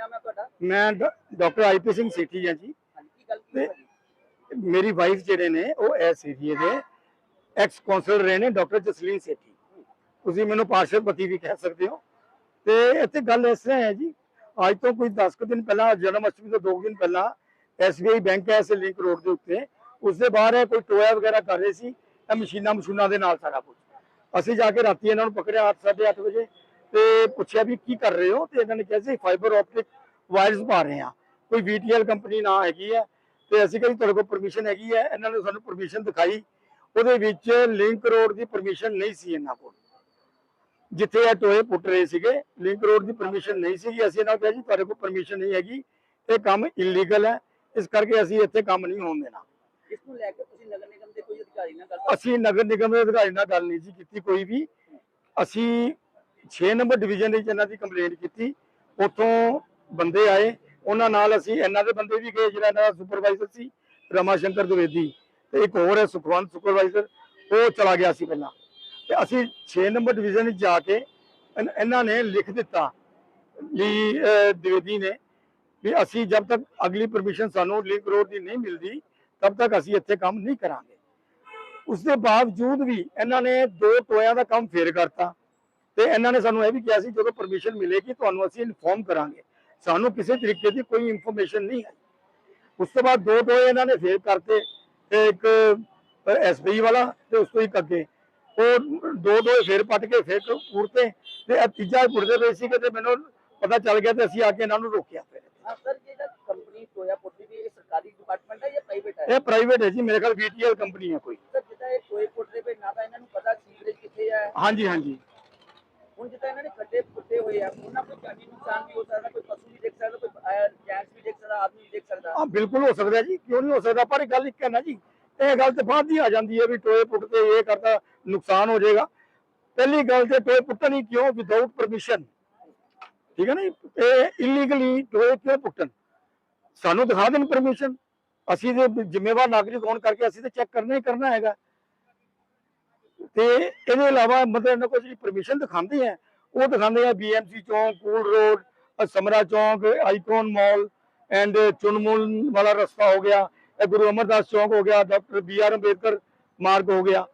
ਨਾਮ ਹੈ ਤੁਹਾਡਾ? ਮੈਂ ਡਾਕਟਰ ਆਈਪੀ ਸਿੰਘ ਸੇਠੀ ਹਾਂ ਜੀ। ਹਾਂਜੀ ਕੀ ਗੱਲ ਕੀ ਤੇ- ਹੋਈ? ਮੇਰੀ ਵਾਈਫ ਜਿਹੜੇ ਨੇ ਉਹ ਏਰੀਏ ਦੇ ਐਕਸ ਕਾਉਂਸਲਰ ਰਹੇ ਨੇ ਡਾਕਟਰ ਜਸਲੀਨ ਸੇਠੀ। ਤੁਸੀਂ ਮੈਨੂੰ ਪਾਰਸ਼ਵਪਤੀ ਵੀ ਕਹਿ ਸਕਦੇ ਹੋ। ਤੇ ਇੱਥੇ ਗੱਲ ਇਸ ਤਰ੍ਹਾਂ ਹੈ ਜੀ ਅੱਜ ਤੋਂ ਕੋਈ 10 ਕੁ ਦਿਨ ਪਹਿਲਾਂ ਜਨਮ ਅਸ਼ਟਮੀ ਤੋਂ 2 ਦਿਨ ਪਹਿਲਾਂ ਐਸਬੀਆਈ ਬੈਂਕ ਹੈ ਐਸੇ ਲਿੰਕ ਰੋਡ ਦੇ ਉੱਤੇ। ਉਸ ਦੇ ਬਾਹਰ ਹੈ ਕੋਈ ਟੋਇਆ ਵਗੈਰਾ ਕਰ ਰਹੇ ਸੀ ਇਹ ਮਸ਼ੀਨਾਂ ਮਸ਼ੂਨਾਂ ਦੇ ਨਾਲ ਸਾਰਾ ਕੁਝ ਅਸੀਂ ਜਾ ਕੇ ਰਾਤੀ ਇਹਨਾਂ ਨੂੰ ਪਕੜਿਆ 8:30 ਵਜੇ। ਤੇ ਪੁੱਛਿਆ ਵੀ ਕੀ ਕਰ ਰਹੇ ਹੋ? ਤੇ ਇਹਨਾਂ ਨੇ ਕਿਹਾ ਸੀ ਫਾਈਬਰ ਆਪਟਿਕ ਵਾਇਰਸ ਪਾ ਰਹੇ ਆ ਕੋਈ ਵੀਟੀਐਲ ਕੰਪਨੀ ਨਾ ਹੈਗੀ ਹੈ ਤੇ ਅਸੀਂ ਕਹਿੰਦੇ ਤੁਹਾਡੇ ਕੋਲ ਪਰਮਿਸ਼ਨ ਹੈਗੀ ਹੈ। ਇਹਨਾਂ ਨੇ ਸਾਨੂੰ ਪਰਮਿਸ਼ਨ ਦਿਖਾਈ। ਉਹਦੇ ਵਿੱਚ ਲਿੰਕ ਰੋਡ ਦੀ ਪਰਮਿਸ਼ਨ ਨਹੀਂ ਸੀ ਇਹਨਾਂ ਕੋਲ। ਜਿੱਥੇ ਇਹ ਟੋਏ ਪੁੱਟ ਰਹੇ ਸੀਗੇ ਲਿੰਕ ਰੋਡ ਦੀ ਪਰਮਿਸ਼ਨ ਨਹੀਂ ਸੀਗੀ। ਅਸੀਂ ਇਹਨਾਂ ਨੂੰ ਕਿਹਾ ਜੀ ਤੁਹਾਡੇ ਕੋਲ ਪਰਮਿਸ਼ਨ ਨਹੀਂ ਹੈਗੀ। ਇਹ ਕੰਮ ਇਲੀਗਲ ਹੈ। ਇਸ ਕਰਕੇ ਅਸੀਂ ਇੱਥੇ ਕੰਮ ਨਹੀਂ ਹੋਣ ਦੇਣਾ। ਇਸ ਨੂੰ ਲੈ ਕੇ ਤੁਸੀਂ ਨਗਰ ਨਿਗਮ ਦੇ ਕੋਈ ਅਧਿਕਾਰੀ ਨਾਲ ਗੱਲ ਅਸੀਂ ਨਗਰ ਨਿਗਮ ਦੇ ਅਧਿਕਾਰੀ ਨਾਲ ਗੱਲ ਨਹੀਂ ਸੀ ਕੀਤੀ ਕੋਈ ਵੀ। ਅਸੀਂ 6 ਨੰਬਰ ਡਿਵੀਜ਼ਨ ਵਿੱਚ ਇਹਨਾਂ ਦੀ ਕੰਪਲੇਂਟ ਕੀਤੀ। ਉੱਥੋਂ ਬੰਦੇ ਆਏ। ਉਹਨਾਂ ਨਾਲ ਅਸੀਂ ਇਹਨਾਂ ਦੇ ਬੰਦੇ ਵੀ ਗਏ ਜਿਹੜਾ ਇਹਨਾਂ ਦਾ ਸੁਪਰਵਾਈਜ਼ਰ ਸੀ ਰਮਾ ਸ਼ੰਕਰ ਦਵੇਦੀ। ਤੇ ਇੱਕ ਹੋਰ ਹੈ ਸੁਖਵੰਤ ਸੁਪਰਵਾਈਜ਼ਰ ਉਹ ਚਲਾ ਗਿਆ ਸੀ ਪਹਿਲਾਂ। ਤੇ ਅਸੀਂ 6 ਨੰਬਰ ਡਿਵੀਜ਼ਨ ਵਿੱਚ ਜਾ ਕੇ ਇਹਨਾਂ ਨੇ ਲਿਖ ਦਿੱਤਾ ਵੀ ਅਹ, ਨੇ ਵੀ ਅਸੀਂ ਜਦ ਤੱਕ ਅਗਲੀ ਪਰਮਿਸ਼ਨ ਸਾਨੂੰ ਲਿੰਕ ਰੋਡ ਦੀ ਨਹੀਂ ਮਿਲਦੀ ਤਦ ਤੱਕ ਅਸੀਂ ਇੱਥੇ ਕੰਮ ਨਹੀਂ ਕਰਾਂਗੇ। ਉਸ ਦੇ ਬਾਵਜੂਦ ਵੀ ਇਹਨਾਂ ਨੇ ਦੋ ਟੋਇਆਂ ਦਾ ਕੰਮ ਫੇਰ ਕਰਤਾ। ਤੇ ਇਹਨਾਂ ਨੇ ਸਾਨੂੰ ਇਹ ਵੀ ਕਿਹਾ ਸੀ ਜਦੋਂ ਪਰਮਿਸ਼ਨ ਮਿਲੇਗੀ ਤੁਹਾਨੂੰ ਅਸੀਂ ਇਨਫੋਰਮ ਕਰਾਂਗੇ। ਸਾਨੂੰ ਕਿਸੇ ਤਰੀਕੇ ਦੀ ਕੋਈ ਇਨਫੋਰਮੇਸ਼ਨ ਨਹੀਂ ਹੈ ਉਸ ਤੋਂ ਬਾਅਦ ਦੋ ਟੋਏ ਇਹਨਾਂ ਨੇ ਫੇਰ ਕਰਤੇ ਤੇ ਇੱਕ ਐਸਬੀ ਵਾਲਾ ਤੇ ਉਸ ਤੋਂ ਇੱਕ ਅੱਗੇ। ਉਹ ਦੋ ਦੋ ਫੇਰ ਪੱਟ ਕੇ ਫੇਰ ਪੁਰਤੇ ਤੇ ਇਹ ਤੀਜਾ ਪੁਰਦੇ ਪਏ ਸੀ ਤੇ ਮੈਨੂੰ ਪਤਾ ਚੱਲ ਗਿਆ ਤੇ ਅਸੀਂ ਆ ਕੇ ਇਹਨਾਂ ਨੂੰ ਰੋਕਿਆ ਫਿਰ। ਸਰ ਜਿਹੜਾ ਕੰਪਨੀ ਟੋਇਆ ਪੁੱਟੀ ਦੀ ਇਹ ਸਰਕਾਰੀ ਡਿਪਾਰਟਮੈਂਟ ਹੈ ਜਾਂ ਪ੍ਰਾਈਵੇਟ ਹੈ? ਇਹ ਪ੍ਰਾਈਵੇਟ ਹੈ ਜੀ ਮੇਰੇ ਖਿਆਲ ਵੀਟੀਐਲ ਕੰਪਨੀ ਹੈ ਕੋਈ। ਸਰ ਜਿੱਦਾਂ ਇਹ ਪੁੱਟਦੇ ਪਏ ਨਾ ਤਾਂ ਇਹਨਾਂ ਨੂੰ ਪਤਾ ਸੀਵਰੇਜ ਕਿੱਥੇ ਹੈ। ਹਾਂਜੀ ਹਾਂਜੀ। ਖੱਡੇ ਉਹਨਾਂ ਕੋਈ ਜਾਨੀ ਨੁਕਸਾਨ ਵੀ ਹੋ ਸਕਦਾ, ਕੋਈ ਪਸ਼ੂ ਵੀ ਦੇਖ ਸਕਦਾ, ਕੋਈ ਜੈਂਟਸ ਵੀ ਦੇਖ ਸਕਦਾ, ਆਦਮੀ ਵੀ ਦੇਖ ਸਕਦਾ। ਹਾਂ, ਬਿਲਕੁਲ ਹੋ ਸਕਦਾ ਜੀ, ਕਿਉਂ ਨਹੀਂ ਹੋ ਸਕਦਾ? ਪਰ ਗੱਲ ਇੱਕ ਹੈ ਨਾ ਜੀ, ਇਹ ਗੱਲ ਤੇ ਬਾਅਦ ਦੀ ਆ ਜਾਂਦੀ ਹੈ ਵੀ ਟੋਏ ਪੁੱਟਦੇ, ਇਹ ਕਰਦਾ ਨੁਕਸਾਨ ਹੋ ਜਾਏਗਾ। ਪਹਿਲੀ ਗੱਲ ਤੇ ਟੋਏ ਪੁੱਟਣ ਹੀ ਕਿਉਂ? ਵਿਦਆਊਟ ਪਰਮਿਸ਼ਨ ਠੀਕ ਹੈ ਨਾ ਇਹ ਇਲੀਗਲੀ ਟੋਏ ਕਿਉਂ ਪੁੱਟਣ? ਸਾਨੂੰ ਦਿਖਾ ਦੇਣ ਪਰਮਿਸ਼ਨ ਅਸੀਂ ਤੇ ਜ਼ਿੰਮੇਵਾਰ ਨਾਗਰਿਕ ਹੋਣ ਕਰਕੇ ਅਸੀਂ ਤੇ ਚੈੱਕ ਕਰਨਾ ਹੀ ਕਰਨਾ ਹੈਗਾ। ਤੇ ਇਹਦੇ ਇਲਾਵਾ ਮਤਲਬ ਇਹਨਾਂ ਕੋਲ ਜਿਹੜੀ ਪਰਮਿਸ਼ਨ ਦਿਖਾਉਂਦੇ ਆ ਉਹ ਦਿਖਾਉਂਦੇ ਆ BMC Chowk cool road Samra Chowk icon mall and ਚੁਨਮੁਲ ਵਾਲਾ ਰਸਤਾ ਹੋ ਗਿਆ, ਇਹ ਗੁਰੂ ਅਮਰਦਾਸ ਚੌਂਕ ਹੋ ਗਿਆ ਡਾਕਟਰ ਬੀ ਆਰ ਅੰਬੇਦਕਰ ਮਾਰਗ ਹੋ ਗਿਆ।